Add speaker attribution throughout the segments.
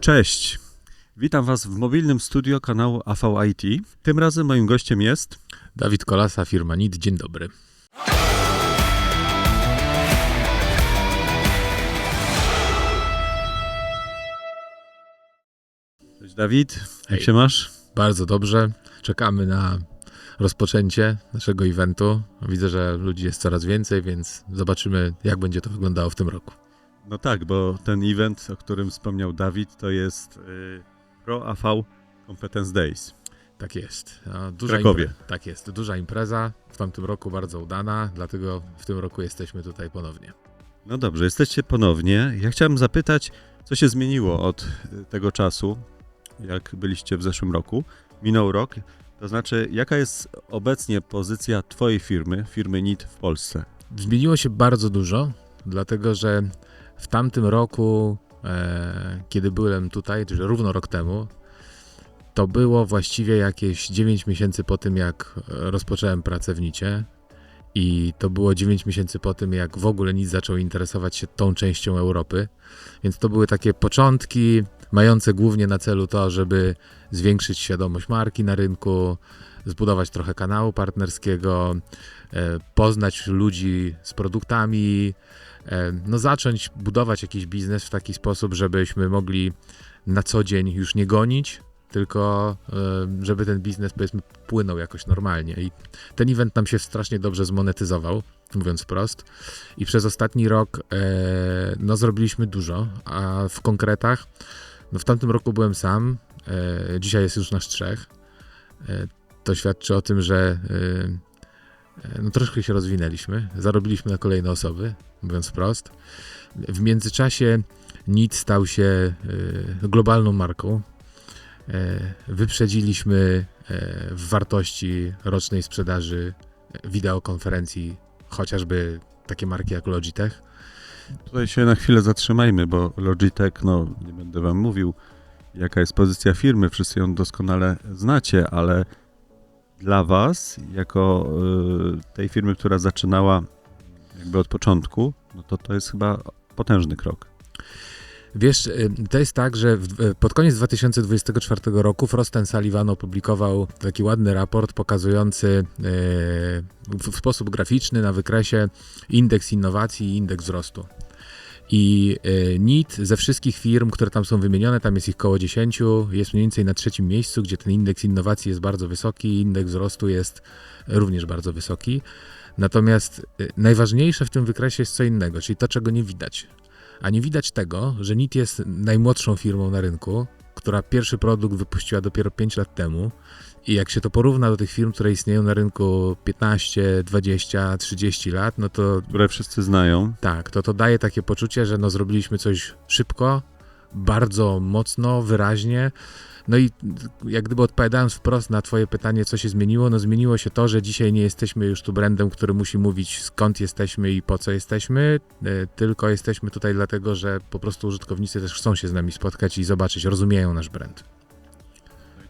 Speaker 1: Cześć. Witam Was w mobilnym studio kanału AVIT. Tym razem moim gościem jest
Speaker 2: Dawid Kolasa, firma NIT. Dzień dobry.
Speaker 1: Cześć Dawid. Jak się masz?
Speaker 2: Bardzo dobrze. Czekamy na rozpoczęcie naszego eventu. Widzę, że ludzi jest coraz więcej, więc zobaczymy, jak będzie to wyglądało w tym roku.
Speaker 1: No tak, bo ten event, o którym wspomniał Dawid, to jest y, Pro AV Competence Days.
Speaker 2: Tak jest. A, Duża
Speaker 1: Krakowie.
Speaker 2: impre- Tak jest. Duża impreza. W tamtym roku bardzo udana, dlatego w tym roku jesteśmy tutaj ponownie.
Speaker 1: No dobrze, jesteście ponownie. Ja chciałem zapytać, co się zmieniło od y, tego czasu, jak byliście w zeszłym roku. Minął rok. To znaczy, jaka jest obecnie pozycja Twojej firmy, firmy NIT w Polsce?
Speaker 2: Zmieniło się bardzo dużo, dlatego że w tamtym roku, e, kiedy byłem tutaj, czyli równo rok temu, to było właściwie jakieś 9 miesięcy po tym, jak e, rozpocząłem pracę w Nicie. I to było 9 miesięcy po tym, jak w ogóle nic zaczął interesować się tą częścią Europy. Więc to były takie początki, mające głównie na celu to, żeby zwiększyć świadomość marki na rynku, zbudować trochę kanału partnerskiego, e, poznać ludzi z produktami, e, no zacząć budować jakiś biznes w taki sposób, żebyśmy mogli na co dzień już nie gonić, tylko e, żeby ten biznes powiedzmy płynął jakoś normalnie. I ten event nam się strasznie dobrze zmonetyzował, mówiąc wprost. I przez ostatni rok no zrobiliśmy dużo, a w konkretach no w tamtym roku byłem sam, dzisiaj jest już nasz trzech. To świadczy o tym, że e, no troszkę się rozwinęliśmy, zarobiliśmy na kolejne osoby, mówiąc wprost. W międzyczasie NIT stał się e, globalną marką. E, Wyprzedziliśmy w wartości rocznej sprzedaży wideokonferencji chociażby takie marki jak Logitech.
Speaker 1: Tutaj się na chwilę zatrzymajmy, bo Logitech, no nie będę wam mówił, jaka jest pozycja firmy, wszyscy ją doskonale znacie, ale dla was, jako y, tej firmy, która zaczynała jakby od początku, no to to jest chyba potężny krok.
Speaker 2: Wiesz, y, to jest tak, że y, pod koniec 2024 roku Frost Sullivan opublikował taki ładny raport pokazujący w sposób graficzny na wykresie indeks innowacji i indeks wzrostu. I y, NIT ze wszystkich firm, które tam są wymienione, tam jest ich około 10, jest mniej więcej na trzecim miejscu, gdzie ten indeks innowacji jest bardzo wysoki, indeks wzrostu jest również bardzo wysoki. Natomiast y, najważniejsze w tym wykresie jest co innego, czyli to, czego nie widać. A nie widać tego, że NIT jest najmłodszą firmą na rynku, która pierwszy produkt wypuściła dopiero 5 lat temu. I jak się to porówna do tych firm, które istnieją na rynku 15, 20, 30 lat, no to
Speaker 1: Które wszyscy znają.
Speaker 2: tak, to to daje takie poczucie, że no zrobiliśmy coś szybko, bardzo mocno, wyraźnie. No i jak gdyby odpowiadając wprost na twoje pytanie, co się zmieniło, no zmieniło się to, że dzisiaj nie jesteśmy już tu brandem, który musi mówić skąd jesteśmy i po co jesteśmy, e, tylko jesteśmy tutaj dlatego, że po prostu użytkownicy też chcą się z nami spotkać i zobaczyć, rozumieją nasz brand.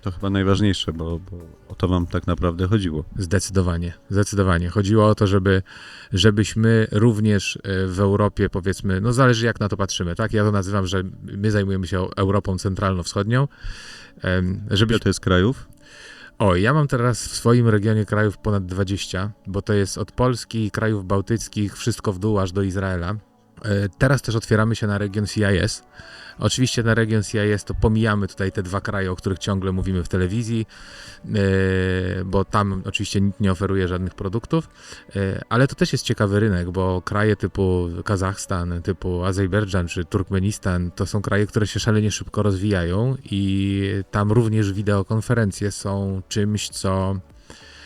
Speaker 1: To chyba najważniejsze, bo, bo o to wam tak naprawdę chodziło.
Speaker 2: Zdecydowanie, zdecydowanie. Chodziło o to, żeby, żebyśmy również e, w Europie, powiedzmy, no zależy jak na to patrzymy, tak? Ja to nazywam, że my zajmujemy się Europą centralno-wschodnią, żeby...
Speaker 1: Ile to jest krajów?
Speaker 2: O, ja mam teraz w swoim regionie krajów ponad 20, bo to jest od Polski, krajów bałtyckich, wszystko w dół aż do Izraela. E, Teraz też otwieramy się na region CIS. Oczywiście na region CIS to pomijamy tutaj te dwa kraje, o których ciągle mówimy w telewizji, e, bo tam oczywiście nikt nie oferuje żadnych produktów, e, ale to też jest ciekawy rynek, bo kraje typu Kazachstan, typu Azerbejdżan czy Turkmenistan to są kraje, które się szalenie szybko rozwijają i tam również wideokonferencje są czymś, co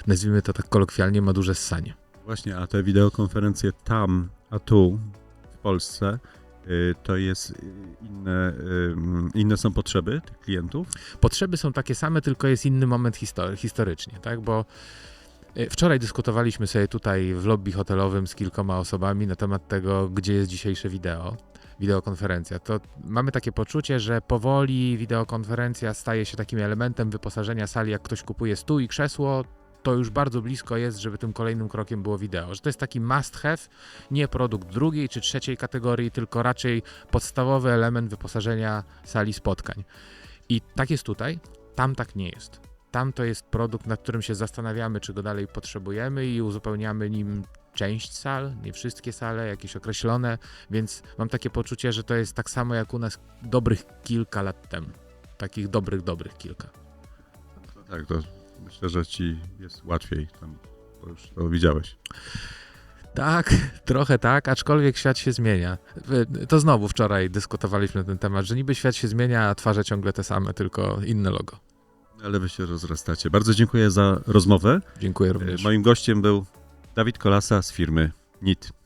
Speaker 2: nazwijmy to tak kolokwialnie ma duże ssanie.
Speaker 1: Właśnie, a te wideokonferencje tam, a tu, Polsce, y, to jest y, inne, y, inne są potrzeby tych klientów?
Speaker 2: Potrzeby są takie same, tylko jest inny moment histo- historycznie, tak? Bo wczoraj dyskutowaliśmy sobie tutaj w lobby hotelowym z kilkoma osobami na temat tego, gdzie jest dzisiejsze wideo, wideokonferencja. To mamy takie poczucie, że powoli wideokonferencja staje się takim elementem wyposażenia sali, jak ktoś kupuje stół i krzesło, to już bardzo blisko jest, żeby tym kolejnym krokiem było wideo. Że to jest taki must have, nie produkt drugiej czy trzeciej kategorii, tylko raczej podstawowy element wyposażenia sali spotkań. I tak jest tutaj, tam tak nie jest. Tam to jest produkt, nad którym się zastanawiamy, czy go dalej potrzebujemy i uzupełniamy nim część sal, nie wszystkie sale, jakieś określone, więc mam takie poczucie, że to jest tak samo jak u nas dobrych kilka lat temu. Takich dobrych, dobrych kilka.
Speaker 1: No tak, to myślę, że ci jest łatwiej tam, bo już to widziałeś.
Speaker 2: Tak, trochę tak, aczkolwiek świat się zmienia. To znowu wczoraj dyskutowaliśmy na ten temat, że niby świat się zmienia, a twarze ciągle te same, tylko inne logo.
Speaker 1: Ale wy się rozrastacie. Bardzo dziękuję za rozmowę.
Speaker 2: Dziękuję również.
Speaker 1: Moim gościem był Dawid Kolasa z firmy NIT.